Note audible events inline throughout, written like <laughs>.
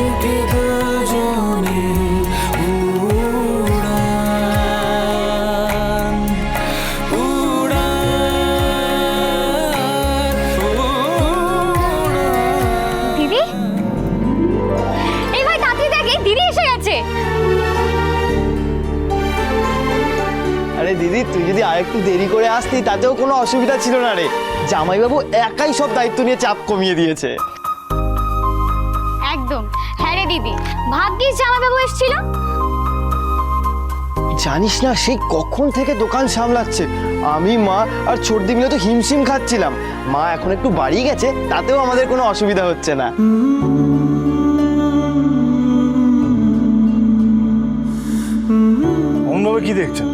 থেকে এই ভাই তাঁতি দিদি এসে গেছে। আরে দিদি তুই যদি আরেকটু দেরি করে আসতি তাতেও কোনো অসুবিধা ছিল না রে। জামাইবাবু একাই সব দায়িত্ব নিয়ে চাপ কমিয়ে দিয়েছে। একদম। হ্যাঁ রে দিদি ভাগ্যিস জামাইবাবু এসেছিল। জানিস না সেই কখন থেকে দোকান সামলাচ্ছে? আমি মা আর ছোটদি মিলে তো হিমশিম খাচ্ছিলাম। মা এখন একটু বাড়ি গেছে তাতেও আমাদের কোনো অসুবিধা হচ্ছে না। অন্যভাবে কি দেখছেন?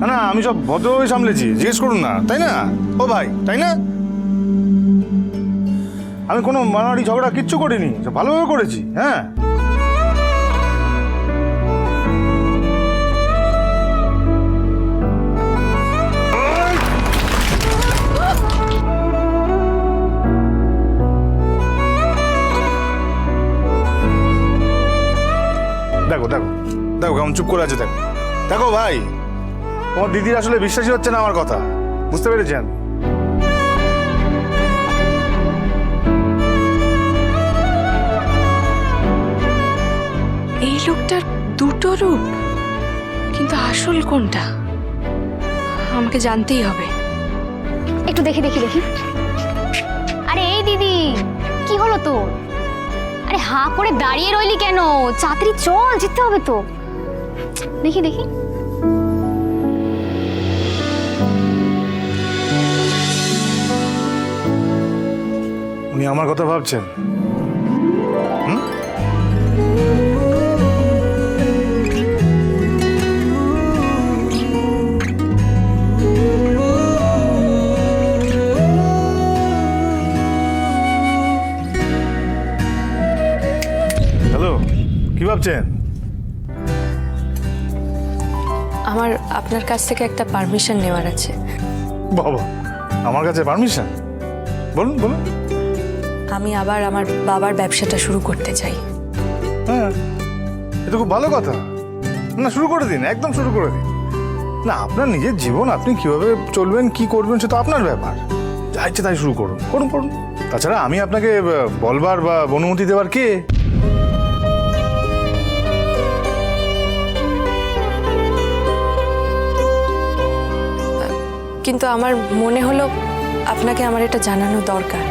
না না আমি সব ভদ্রভাবে সামলেছি জিজ্ঞেস করুন না তাই না? ও ভাই তাই না? আমি কোনো মারামারি ঝগড়া কিচ্ছু করিনি ভালোভাবে করেছি হ্যাঁ। দেখো দেখো দেখো কেমন চুপ করে আছে, দেখো। দেখো ভাই, তোমার দিদির আসলে বিশ্বাসই হচ্ছে না আমার কথা, বুঝতে পেরেছেন? রূপ কিন্তু আসল কোনটা? আমাকে জানতেই হবে। একটু দেখি দেখি দেখি। আরে এই দিদি কি হলো তো আরে হা করে দাঁড়িয়ে রইলি কেন? চাকরি চল যেতে হবে তো। দেখি দেখি। উনি আমার কথা ভাবছেন? হ্যালো কি ভাবছেন? আমার আপনার কাছ থেকে একটা পারমিশন নেওয়ার আছে। বাবা আমার কাছে পারমিশন বলুন বলুন। আমি আবার আমার বাবার ব্যবসাটা শুরু করতে চাই। হ্যাঁ এটা খুব ভালো কথা। না শুরু করে দিন একদম শুরু করে দিন। না আপনার নিজের জীবন আপনি কীভাবে চলবেন কি করবেন সেটা আপনার ব্যাপার। যা ইচ্ছে তাই শুরু করুন করুন করুন। তাছাড়া আমি আপনাকে বলবার বা অনুমতি দেওয়ার কে? কিন্তু আমার মনে হলো আপনাকে আমার এটা জানানো দরকার।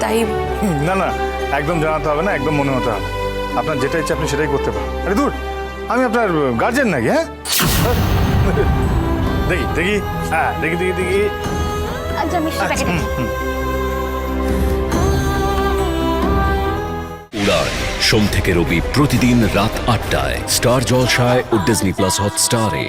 তাই না না একদম জানাতে হবে না একদম মনে হতে হবে। আপনার যেটা ইচ্ছে আপনি সেটাই করতে পারেন। আরে দূর আমি আপনার গার্জেন নাকি হ্যাঁ? <laughs> দেখি দেখি হ্যাঁ দেখি দেখি দেখি। আচ্ছা মিষ্টি প্যাকেট উড়ান সোম থেকে রবি প্রতিদিন রাত আটটায় স্টার জলসায় ও ডিজনি প্লাস হটস্টারে।